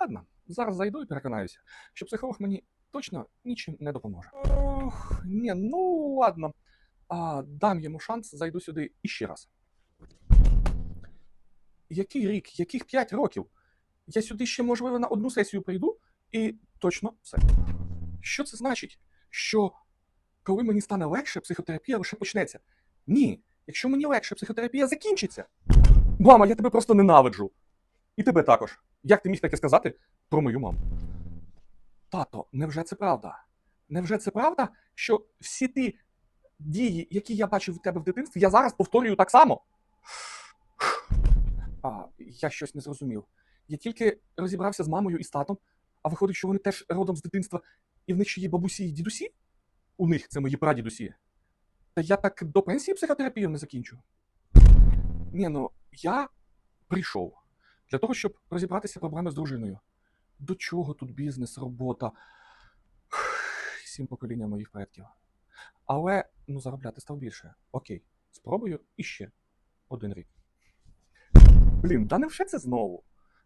ладно, зараз зайду і переконаюся, що психолог мені точно нічим не допоможе. Ох, ні, ну ладно. А, дам йому шанс, зайду сюди іще раз. Який рік? Яких 5 років? Я сюди ще, можливо, на одну сесію прийду і точно все. Що це значить? Що коли мені стане легше, психотерапія лише почнеться. Ні, якщо мені легше, психотерапія закінчиться. Мама, я тебе просто ненавиджу. І тебе також. Як ти міг таке сказати про мою маму? Тато, невже це правда? Невже це правда, що всі ті дії, які я бачив в тебе в дитинстві, я зараз повторюю так само? А, я щось не зрозумів. Я тільки розібрався з мамою і з татом, а виходить, що вони теж родом з дитинства, і в них ще є бабусі і дідусі? У них це мої прадідусі. Та я так до пенсії психотерапію не закінчу. Ні, ну я прийшов для того, щоб розібратися проблеми з дружиною. До чого тут бізнес, робота? Сім покоління моїх предків. Але ну, заробляти став більше. Окей, спробую іще один рік. Блін, да невже це знову?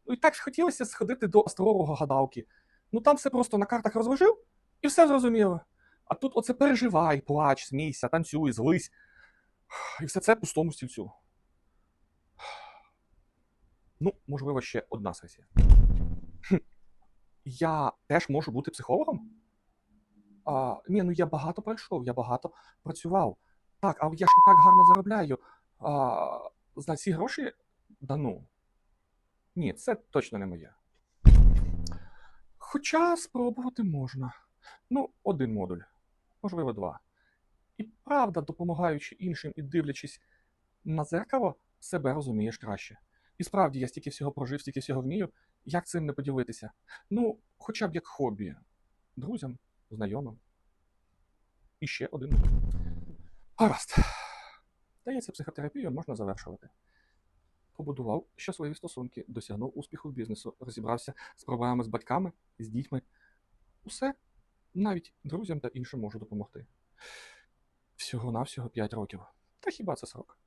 Ну і так ж хотілося сходити до астролога гадалки. Ну там все просто на картах розложив і все зрозуміло. А тут оце переживай, плач, смійся, танцюй, злись. І все це пустому стільцю. Ну, можливо, ще одна сесія. Хм. Я теж можу бути психологом? А, ні, ну я багато пройшов, я багато працював. Так, але я ж і так гарно заробляю. А, за ці гроші да ну. Ні, це точно не моє. Хоча спробувати можна. Ну, один модуль, можливо, два. І правда, допомагаючи іншим і дивлячись на зеркало, себе розумієш краще. І справді я стільки всього прожив, стільки всього вмію. Як цим не поділитися? Ну, хоча б як хобі, друзям, знайомим. І ще один. Гаразд. Здається, психотерапію можна завершувати. Побудував щасливі стосунки, досягнув успіху в бізнесу, розібрався з проблемами з батьками, з дітьми. Усе, навіть друзям та іншим можу допомогти. Всього-навсього 5 років. Та хіба це срок?